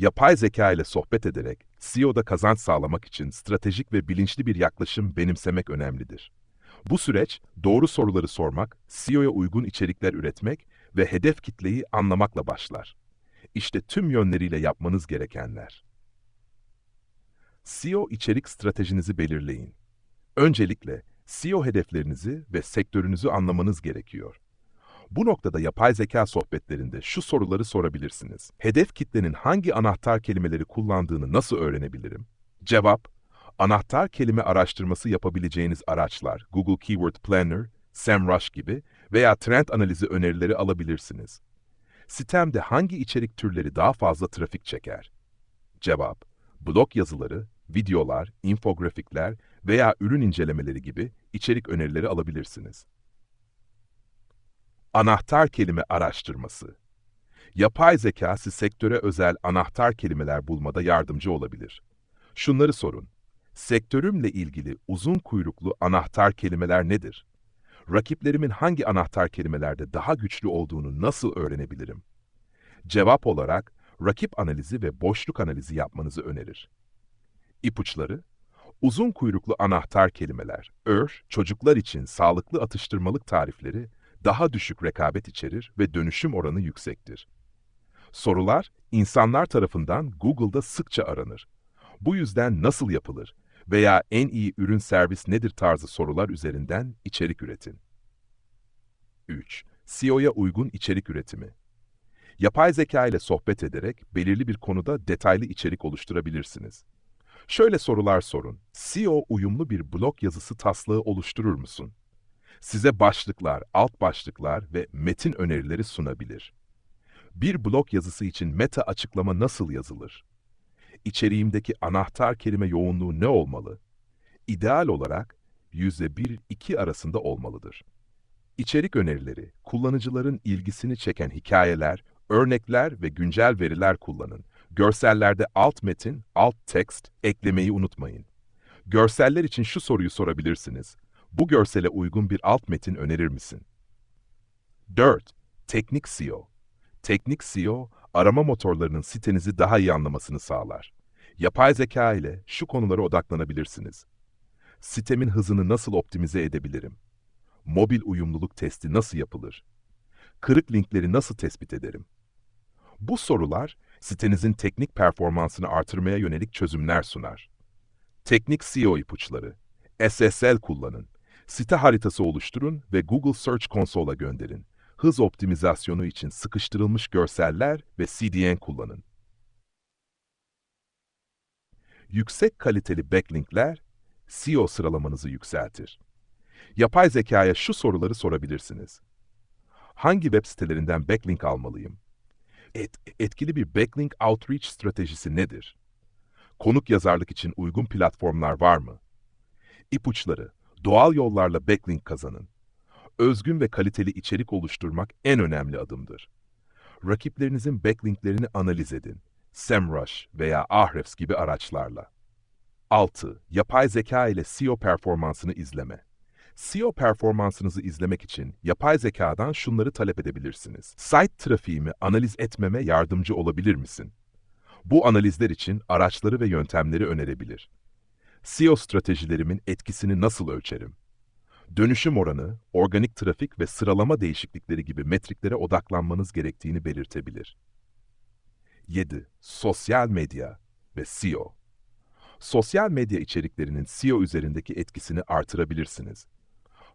Yapay zeka ile sohbet ederek SEO'da kazanç sağlamak için stratejik ve bilinçli bir yaklaşım benimsemek önemlidir. Bu süreç doğru soruları sormak, SEO'ya uygun içerikler üretmek ve hedef kitleyi anlamakla başlar. İşte tüm yönleriyle yapmanız gerekenler. SEO içerik stratejinizi belirleyin. Öncelikle SEO hedeflerinizi ve sektörünüzü anlamanız gerekiyor. Bu noktada yapay zeka sohbetlerinde şu soruları sorabilirsiniz. Hedef kitlenin hangi anahtar kelimeleri kullandığını nasıl öğrenebilirim? Cevap, anahtar kelime araştırması yapabileceğiniz araçlar Google Keyword Planner, SEMrush gibi veya trend analizi önerileri alabilirsiniz. Sitemde hangi içerik türleri daha fazla trafik çeker? Cevap, blog yazıları, videolar, infografikler veya ürün incelemeleri gibi içerik önerileri alabilirsiniz. Anahtar kelime araştırması Yapay zeka size sektöre özel anahtar kelimeler bulmada yardımcı olabilir. Şunları sorun. Sektörümle ilgili uzun kuyruklu anahtar kelimeler nedir? Rakiplerimin hangi anahtar kelimelerde daha güçlü olduğunu nasıl öğrenebilirim? Cevap olarak rakip analizi ve boşluk analizi yapmanızı önerir. İpuçları Uzun kuyruklu anahtar kelimeler, ör, çocuklar için sağlıklı atıştırmalık tarifleri daha düşük rekabet içerir ve dönüşüm oranı yüksektir. Sorular, insanlar tarafından Google'da sıkça aranır. Bu yüzden nasıl yapılır veya en iyi ürün servis nedir tarzı sorular üzerinden içerik üretin. 3. SEO'ya uygun içerik üretimi. Yapay zeka ile sohbet ederek belirli bir konuda detaylı içerik oluşturabilirsiniz. Şöyle sorular sorun. SEO uyumlu bir blog yazısı taslağı oluşturur musun? Size başlıklar, alt başlıklar ve metin önerileri sunabilir. Bir blog yazısı için meta açıklama nasıl yazılır? İçeriğimdeki anahtar kelime yoğunluğu ne olmalı? İdeal olarak %1-2 arasında olmalıdır. İçerik önerileri, kullanıcıların ilgisini çeken hikayeler, örnekler ve güncel veriler kullanın. Görsellerde alt metin, alt text eklemeyi unutmayın. Görseller için şu soruyu sorabilirsiniz. Bu görsele uygun bir alt metin önerir misin? 4. Teknik SEO Teknik SEO, arama motorlarının sitenizi daha iyi anlamasını sağlar. Yapay zeka ile şu konulara odaklanabilirsiniz. Sitemin hızını nasıl optimize edebilirim? Mobil uyumluluk testi nasıl yapılır? Kırık linkleri nasıl tespit ederim? Bu sorular sitenizin teknik performansını artırmaya yönelik çözümler sunar. Teknik SEO ipuçları. SSL kullanın. Site haritası oluşturun ve Google Search Console'a gönderin. Hız optimizasyonu için sıkıştırılmış görseller ve CDN kullanın. Yüksek kaliteli backlinkler SEO sıralamanızı yükseltir. Yapay zekaya şu soruları sorabilirsiniz. Hangi web sitelerinden backlink almalıyım? Et, etkili bir backlink outreach stratejisi nedir? Konuk yazarlık için uygun platformlar var mı? İpuçları, doğal yollarla backlink kazanın. Özgün ve kaliteli içerik oluşturmak en önemli adımdır. Rakiplerinizin backlinklerini analiz edin. SEMrush veya Ahrefs gibi araçlarla. 6. Yapay zeka ile SEO performansını izleme. SEO performansınızı izlemek için yapay zekadan şunları talep edebilirsiniz. Site trafiğimi analiz etmeme yardımcı olabilir misin? Bu analizler için araçları ve yöntemleri önerebilir. SEO stratejilerimin etkisini nasıl ölçerim? Dönüşüm oranı, organik trafik ve sıralama değişiklikleri gibi metriklere odaklanmanız gerektiğini belirtebilir. 7. Sosyal medya ve SEO Sosyal medya içeriklerinin SEO üzerindeki etkisini artırabilirsiniz.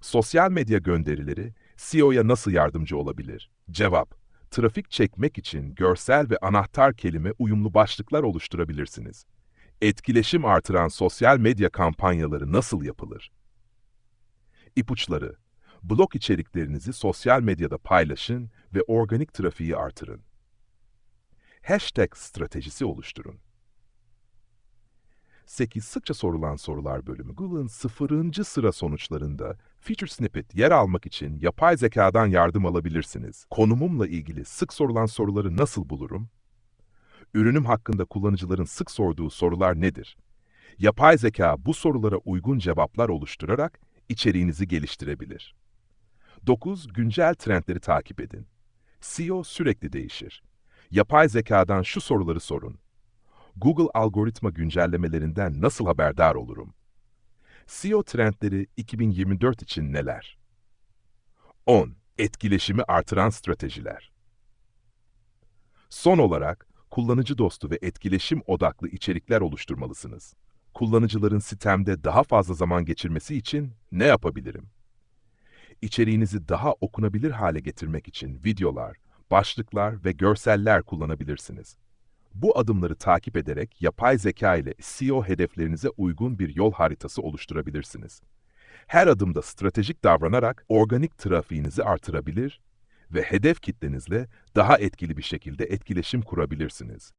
Sosyal medya gönderileri SEO'ya nasıl yardımcı olabilir? Cevap, trafik çekmek için görsel ve anahtar kelime uyumlu başlıklar oluşturabilirsiniz. Etkileşim artıran sosyal medya kampanyaları nasıl yapılır? İpuçları Blog içeriklerinizi sosyal medyada paylaşın ve organik trafiği artırın. Hashtag stratejisi oluşturun. 8 sıkça sorulan sorular bölümü Google'ın sıfırıncı sıra sonuçlarında Feature Snippet yer almak için yapay zekadan yardım alabilirsiniz. Konumumla ilgili sık sorulan soruları nasıl bulurum? Ürünüm hakkında kullanıcıların sık sorduğu sorular nedir? Yapay zeka bu sorulara uygun cevaplar oluşturarak içeriğinizi geliştirebilir. 9. Güncel trendleri takip edin. SEO sürekli değişir. Yapay zekadan şu soruları sorun. Google algoritma güncellemelerinden nasıl haberdar olurum? SEO trendleri 2024 için neler? 10. Etkileşimi artıran stratejiler. Son olarak, kullanıcı dostu ve etkileşim odaklı içerikler oluşturmalısınız. Kullanıcıların sitemde daha fazla zaman geçirmesi için ne yapabilirim? İçeriğinizi daha okunabilir hale getirmek için videolar, başlıklar ve görseller kullanabilirsiniz. Bu adımları takip ederek yapay zeka ile SEO hedeflerinize uygun bir yol haritası oluşturabilirsiniz. Her adımda stratejik davranarak organik trafiğinizi artırabilir ve hedef kitlenizle daha etkili bir şekilde etkileşim kurabilirsiniz.